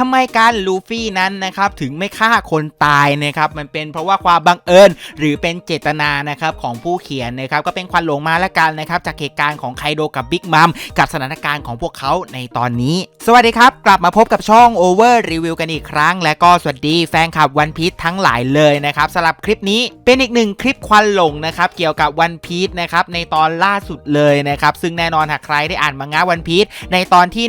ทำไมการลูฟี่นั้นนะครับถึงไม่ฆ่าคนตายนะครับมันเป็นเพราะว่าความบังเอิญ หรือเป็นเจตนานะครับของผู้เขียนนะครับก็เป็นควันหลงมาล้วกันนะครับจากเหตุการณ์ของไคโดกับบิ๊กมัมกับสถานการณ์ของพวกเขาในตอนนี้ สวัสดีครับ กลับมาพบกับช่อง Over Review กันอีกครั้ง และก็สวัสดีแฟนคลับวันพี e ทั้งหลายเลยนะครับสำหรับคลิปนี้เป็นอีกหนึ่งคลิปควันหลงนะครับเกี่ยวกับวันพี e นะครับในตอนล่าสุดเลยนะครับซึ่งแน่นอนหากใครได้อ่านมังงะวันพี e ในตอนที่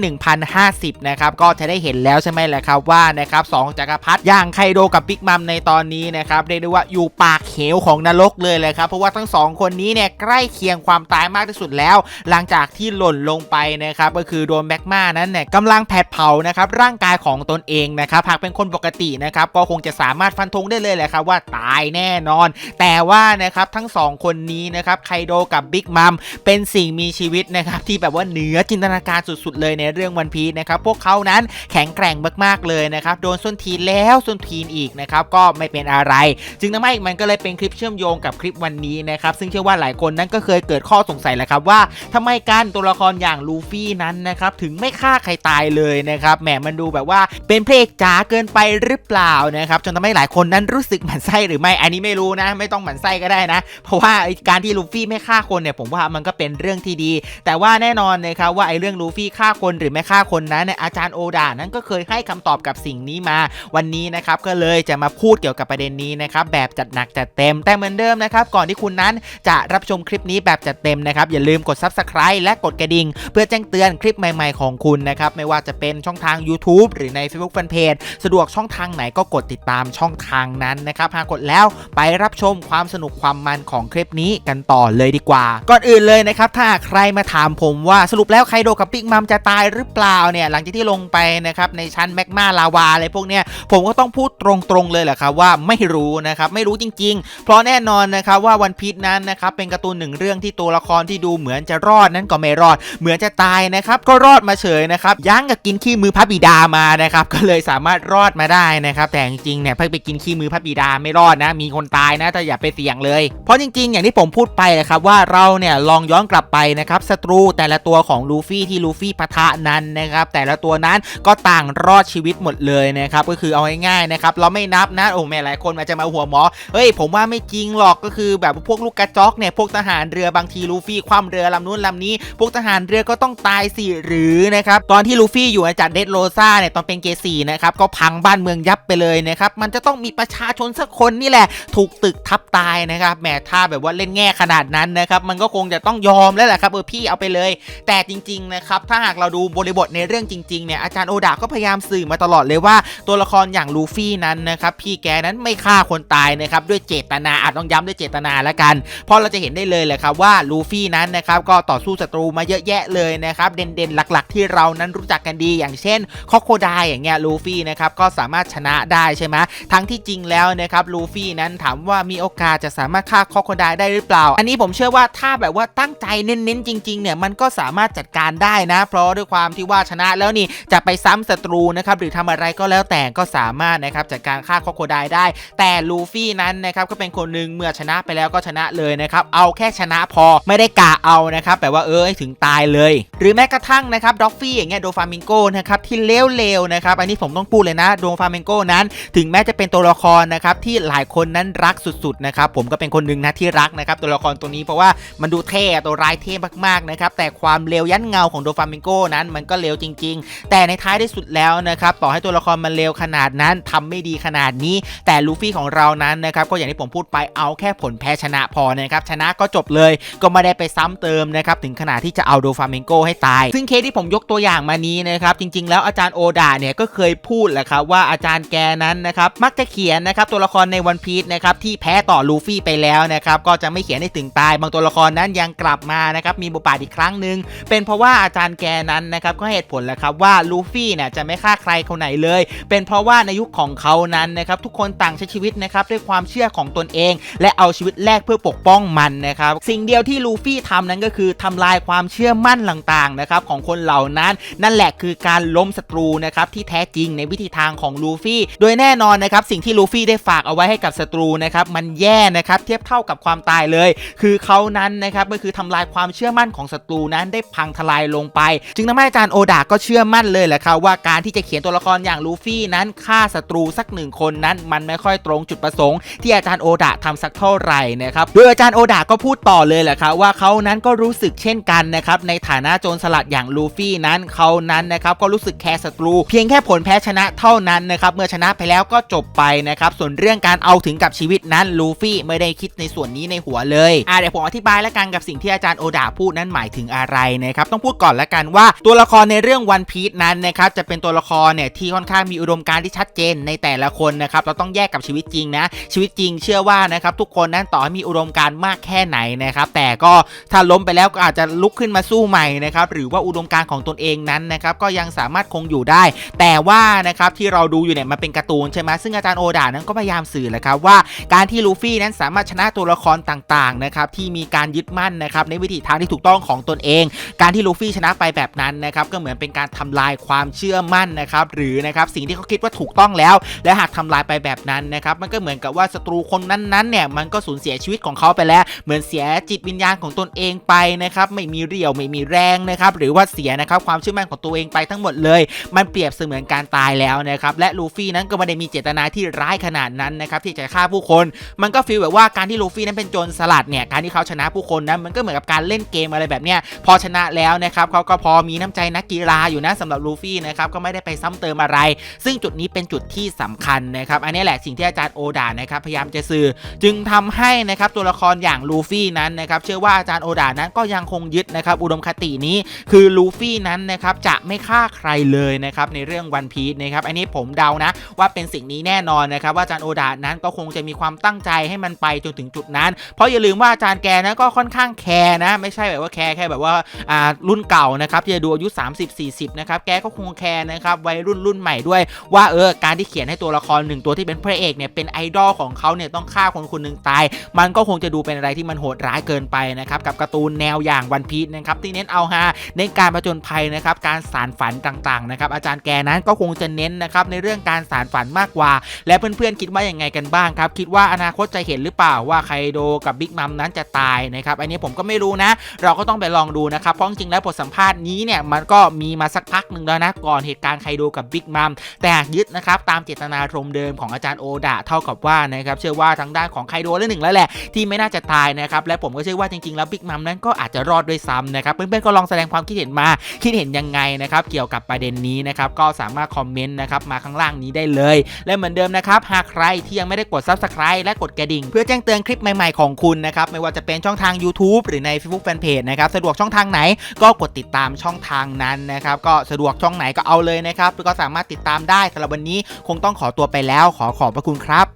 1050นะครับก็จะได้เห็นแล้วใช่ไหมแหละครับว่านะครับสองจักรพรรดิอย่างไคโดกับบิ๊กมัมในตอนนี้นะครับเรียกได้ว่าอยู่ปากเหวของนรกเลยเลยครับเพราะว่าทั้งสองคนนี้เนี่ยใกล้เคียงความตายมากที่สุดแล้ว หลังจากที่หล่นลงไปนะครับก็คือโดนแมกมานั้นเนี่ยกำลังแผดเผานะครับร่างกายของตนเองนะครับหากเป็นคนปกตินะครับก็คงจะสามารถฟันธงได้เลยแหละครับว่าตายแน่นอน แต่ว่านะครับทั้งสองคนนี้นะครับไคโดกับบิ๊กมัมเป็นสิ่งมีชีวิตนะครับที่แบบว่าเหนือจินตนาการสุดๆ เลยในเรื่องวันพีนะครับพวกเขานั้นแข็งแกร่งมากๆเลยนะครับโดนส้นทีนแล้วส้นทีนอีกนะครับก็ไม่เป็นอะไร จึงทำให้มันก็เลยเป็นคลิปเชื่อมโยงกับคลิปวันนี้นะครับซึ่งเชื่อว่าหลายคนนั้นก็เคยเกิดข้อสงสัยแหละครับว่าทำไมการตัวละครอย่างลูฟี่นั้นนะครับถึงไม่ฆ่าใครตายเลยนะครับแหมมันดูแบบว่าเป็นเพลงจ๋าเกินไปหรือเปล่านะครับจนทำให้หลายคนนั้นรู้สึกหมันไส้หรือไม่อันนี้ไม่รู้นะ ไม่ต้องหมันไส้ก็ได้นะ เพราะว่าไอการที่ลูฟี่ไม่ฆ่าคนเนี่ยผมว่ามันก็เป็นเรื่องที่ดี แต่ว่าแน่นอนนะครับว่าไอ้เรื่องลูฟี่ฆ่าคนหรือไม่ฆ่าคนนั้นเนี่ยอาจารย์โอดานั้นก็เคยให้คำตอบกับสิ่งนี้มา วันนี้นะครับก็เลยจะมาพูดเกี่ยวกับประเด็นนี้นะครับแบบจัดหนักจัดเต็ม แต่เหมือนเดิมนะครับก่อนที่คุณนั้นจะรับชมคลิปนี้แบบจัดเต็มนะครับอย่าลืมกด Subscribe และกดกระดิ่ง เพื่อแจ้งเตือนคลิปใหม่ๆของคุณนะครับไม่ว่าจะเป็นช่องทาง YouTube หรือใน Facebook Fanpage สะดวกช่องทางไหนก็กดติดตามช่องทางนั้นนะครับหากกดแล้วไปรับชมความสนุกความมันของคลิปนี้กันต่อเลยดีกว่า ก่อนอื่นเลยนะครับถ้าใครมาถามผมว่าสรุปแล้วไคโดกับปิ๊กมัมจะตายหรือเปล่าเนี่ยหลังจากที่ลงไปนะครับในชั้นแมกมาลาวาอะไรพวกเนี้ยผมก็ต้องพูดตรงๆเลยแหละครับว่าไม่รู้นะครับไม่รู้จริง ๆ เพราะแน่นอนนะครับว่าวันพีชนั้นนะครับเป็นการ์ตูนหนึ่งเรื่องที่ตัวละครที่ดูเหมือนจะรอดนั้นก็ไม่รอด เหมือนจะตายนะครับก็รอดมาเฉยนะครับยั้งกับกินขี้มือพระบิดามานะครับก็เลยสามารถรอดมาได้นะครับแต่จริงๆเนี่ยเพิ่งไปกินขี้มือพระบิดาไม่รอดนะ มีคนตายนะแต่อย่าไปเสี่ยงเลย เพราะจริงๆ อย่างที่ผมพูดไปนะครับว่าเราเนี่ยลองย้อนกลับไปนะครับศัตรูแต่ละตัวของลูฟี่ที่ลูฟี่ปะทะนั้นนะครับแต่ละตัวนั้นก็ต่างรรอดชีวิตหมดเลยนะครับก็คือเอาง่ายๆนะครับเราไม่นับนะโอ้แม่หลายคนอาจจะมาหัวหมอเฮ้ยผมว่าไม่จริงหรอกก็คือแบบพวกลูกกระจอกเนี่ยพวกทหารเรือบางทีลูฟี่คว่ำเรือลำนู้นลำนี้ พวกทหารเรือก็ต้องตายสิหรือนะครับตอนที่ลูฟี่อยู่อาจารย์เดดโรซ่าเนี่ยตอนเป็นเกสีนะครับก็พังบ้านเมืองยับไปเลยนะครับมันจะต้องมีประชาชนสักคนนี่แหละ ถูกตึกทับตายนะครับแหมถ้าแบบว่าเล่นแง่ขนาดนั้นนะครับมันก็คงจะต้องยอมแล้วแหละครับเออพี่เอาไปเลย แต่จริงๆนะครับถ้าหากเราดูบริบทในเรื่องจริงๆเนี่ยอาจารย์โอดาก็พยายามสื่อมาตลอดเลยว่าตัวละครอย่างลูฟี่นั้นนะครับพี่แกนั้นไม่ฆ่าคนตายนะครับด้วยเจตนาอาจต้องย้ำด้วยเจตนาแล้วกัน เพราะเราจะเห็นได้เลยแหละครับว่าลูฟี่นั้นนะครับก็ต่อสู้ศัตรูมาเยอะแยะเลยนะครับเด่นๆหลักๆ ที่เรานั้นรู้จักกันดีอย่างเช่นคอโคไดอย่างเงี้ยลูฟี่นะครับก็สามารถชนะได้ใช่ไหมทั้งที่จริงแล้วนะครับลูฟี่นั้นถามว่ามีโอกาสจะสามารถฆ่าคอโคไดได้หรือเปล่า อันนี้ผมเชื่อว่าถ้าแบบว่าตั้งใจเน้นๆจริงๆเนี่ยมันก็สามารถจัดการได้นะ เพราะด้วยความที่ว่าชนะแล้วนี่จะไปซ้ำศัตรูนะครับหรือทำอะไรก็แล้วแต่ก็สามารถนะครับจัดการฆ่าคอโคไดได้ แต่ลูฟี่นั้นนะครับก็เป็นคนหนึ่งเมื่อชนะไปแล้วก็ชนะเลยนะครับเอาแค่ชนะพอไม่ได้กะเอานะครับแบบว่าเออถึงตายเลย หรือแม้กระทั่งนะครับด็อกฟี่อย่างเงี้ยโดฟามิงโกนะครับที่เลวๆนะครับอันนี้ผมต้องพูดเลยนะโดฟามิงโกนั้น ถึงแม้จะเป็นตัวละครนะครับที่หลายคนนั้นรักสุดๆนะครับผมก็เป็นคนหนึ่งนะที่รักนะครับตัวละครตัวนี้เพราะว่ามันดูเท่ตัวร้ายเท่มากๆนะครับแต่ความเลวยันเงาของโดฟามิงโกนั้นมันก็เลวจริง ๆ แต่ในท้ายที่สุดแล้วนะครับต่อให้ตัวละครมันเลวขนาดนั้นทำไม่ดีขนาดนี้ แต่ลูฟี่ของเรานั้นนะครับก็อย่างที่ผมพูดไปเอาแค่ผลแพ้ชนะพอนะครับชนะก็จบเลยก็ไม่ได้ไปซ้ำเติมนะครับถึงขนาดที่จะเอาโดฟาเมงโกให้ตาย ซึ่งเคสที่ผมยกตัวอย่างมานี้นะครับจริง ๆ แล้วอาจารย์โอดาเนี่ยก็เคยพูดแหละครับว่าอาจารย์แกนั้นนะครับมักจะเขียนนะครับตัวละครในวันพีชนะครับที่แพ้ต่อลูฟี่ไปแล้วนะครับก็จะไม่เขียนให้ถึงตาย บางตัวละครนั้นยังกลับมานะครับมีบทบาทอีกครั้งหนึ่งเป็นเพราะว่าอาจารย์แกนั้นนะครับก็เหตุผลแหละครับว่าลูฟี่เนี่ยจะไม่ฆ่าใครคนไหนเลย เป็นเพราะว่าในยุคของเขานั้นนะครับทุกคนต่างใช้ชีวิตนะครับด้วยความเชื่อของตนเอง และเอาชีวิตแลกเพื่อปกป้องมันนะครับสิ่งเดียวที่ลูฟี่ทำนั้นก็คือทำลายความเชื่อมั่นต่างๆนะครับของคนเหล่านั้น นั่นแหละคือการล้มศัตรูนะครับที่แท้จริงในวิธีทางของลูฟี่ โดยแน่นอนนะครับสิ่งที่ลูฟี่ได้ฝากเอาไว้ให้กับศัตรูนะครับมันแย่นะครับเทียบเท่ากับความตายเลย คือเขานั้นนะครับก็คือทำลายความเชื่อมั่นของศัตรูนั้นได้พังทลายลงไป จึงทำให้อาจารย์โอดาก็เชื่อมั่นเลยแหละครับว่าการที่จะเขียนตัวละครอย่างลูฟี่นั้นฆ่าศัตรูสักหนึ่งคนนั้น มันไม่ค่อยตรงจุดประสงค์ที่อาจารย์โอดะทำสักเท่าไหร่นะครับโดยอาจารย์โอดะก็พูดต่อเลยแหละครับว่าเขานั้นก็รู้สึกเช่นกันนะครับในฐานะโจรสลัดอย่างลูฟี่นั้นเขานั้นนะครับก็รู้สึกแคร์ศัตรู เพียงแค่ผลแพ้ชนะเท่านั้นนะครับเมื่อชนะไปแล้วก็จบไปนะครับส่วนเรื่องการเอาถึงกับชีวิตนั้นลูฟี่ไม่ได้คิดในส่วนนี้ในหัวเลยอะเดี๋ยวผมอธิบายแล้วกันกับสิ่งที่อาจารย์โอดาพูดนั้นหมายถึงอะไรนะครับต้องพูดก่อนแล้วกันว่าตัวละครในเรื่องวันพีชนั้นนะครับจะเป็นตัวละครเนี่ยที่ค่อนข้างมีอุดมการณ์ที่ชัดเจนในแต่ละคนนะครับเราต้องแยกกับชีวิตจริงนะ ชีวิตจริงเชื่อว่านะครับทุกคนนั้นต่อให้มีอุดมการณ์มากแค่ไหนนะครับแต่ก็ถ้าล้มไปแล้วก็อาจจะลุกขึ้นมาสู้ใหม่นะครับหรือว่าอุดมการณ์ของตนเองนั้นนะครับก็ยังสามารถคงอยู่ได้ แต่ว่านะครับที่เราดูอยู่เนี่ยมันเป็นการ์ตูนใช่ไหมซึ่งอาจารย์โอดานั้นก็พยายามสื่อแหละครับว่าการที่ลูฟี่นั้นสามารถชนะตัวละครต่างๆนะครับที่มีการยึดมั่นนะครับในวิถีทางที่ถูกต้องของตนเอง การที่ลูฟี่ชนะไปแบบนั้นนะครับก็เหมือนเป็นการทำลายความเชื่อมั่นนะครับหรือนะครับสิ่งที่เขาคิดว่าถูกต้องแล้ว และหากทำลายไปแบบนั้นนะครับมันก็เหมือนกับว่าศัตรูคนนั้นๆเนี่ยมันก็สูญเสียชีวิตของเขาไปแล้ว เหมือนเสียจิตวิญญาณของตนเองไปนะครับไม่มีเรี่ยวไม่มีแรงนะครับหรือว่าเสียนะครับความเชื่อมั่นของตัวเองไปทั้งหมดเลย มันเปรียบเสมือนการตายแล้วนะครับและลูฟี่นั้นก็ไม่ได้มีเจตนาที่ร้ายขนาดนั้นนะครับที่จะฆ่าผู้คน มันก็ฟีลแบบว่าการที่ลูฟี่นั้นเป็นโจรสลัดเนี่ยการที่เขาชนะผู้คนนั้นมันก็เหมือนกับการเล่นเกมอะไรแบบเนี้ยพอชนะแล้วนะครับเขาก็พอมีน้ำใจนักกีฬาอยู่นะสำหรับลูฟี่นะครับก็ไม่ได้ไปซ้ำเติมอะไร ซึ่งจุดนี้เป็นจุดที่สำคัญนะครับ อันนี้แหละสิ่งที่อาจารย์โอดานะครับพยายามจะสื่อ จึงทำให้นะครับตัวละครอย่างลูฟี่นั้นนะครับเชื่อว่าอาจารย์โอดานั้นก็ยังคงยึดนะครับอุดมคตินี้คือลูฟี่นั้นนะครับจะไม่ฆ่าใครเลยนะครับในเรื่องวันพีชนะครับอันนี้ผมเดานะว่าเป็นสิ่งนี้แน่นอนนะครับว่าอาจารย์โอดานั้นก็คงจะมีความตั้งใจให้มันไปจนถึงจุดนั้น เพราะอย่าลืมว่าอาจารย์แกนะก็ค่อนข้างแคร์นะ ไม่ใช่แบบว่าแคร์แค่แบบว่าอ่ารุ่นเก่านะครับที่จะดูอายุ 30-40นะครับแกก็คงแคร์นะครับวัยรุ่นรุ่นใหม่ด้วย ว่าเออการที่เขียนให้ตัวละครหนึ่งตัวที่เป็นพระเอกเนี่ยเป็นไอดอลของเขาเนี่ยต้องฆ่าคนคนหนึ่งตาย มันก็คงจะดูเป็นอะไรที่มันโหดร้ายเกินไปนะครับกับการ์ตูนแนวอย่างวันพีชนะครับที่เน้นเอาฮาในการประจนภัยนะครับการสารฝันต่างๆนะครับอาจารย์แกนั้นก็คงจะเน้นนะครับในเรื่องการสารฝันมากกว่า และเพื่อนๆคิดว่าอยังไงกันบ้างครับคิดว่าอนาคตจะเห็นหรือเปล่าว่าไคโดกับบิ๊กมัมนั้นจะตายนะครับอันนี้ผมก็ไม่รู้นะ เราก็ต้องไปลองดูนะครับเพราะจริงๆแล้วบทสัมภาษณ์นี้เนี่ยมันก็มีมาสักพักหนึ่งแล้วนะก่อนเหตุการณ์ไคโดกับบิ๊กมัมแต่ยึดนะครับตามเจตนารมณ์เดิมของอาจารย์โอดะเท่ากับว่านะครับเชื่อว่าทางด้านของไคโดและหนึ่งแล้วแหละที่ไม่น่าจะตายนะครับและผมก็เชื่อว่าจริงๆแล้วบิ๊กมัมนั้นก็อาจจะรอดด้วยซ้ำนะครับเพื่อนๆก็ลองแสดงความคิดเห็นมาคิดเห็นยังไงนะครับเกี่ยวกับประเด็นนี้นะครับก็สามารถคอมเมนต์นะครับมาข้างล่างนี้ได้เลย และเหมือนเดิมนะครับหากใครที่ยังไม่ได้กด Subscribe และกดกระดิ่ง เพื่อแจ้งเตือนคลิปใหม่ๆของคุณนะครับไม่ว่าจะเป็นช่องทาง YouTube หรือใน Facebook Fanpage นะครับสะดวกช่องทางไหนก็กดติดตามช่องทางนั้นนะครับก็สะดวกช่องไหนก็เอาเลยนะครับก็สามารถติดตามได้สำหรับวันนี้คงต้องขอตัวไปแล้ว ขอขอบพระคุณครับ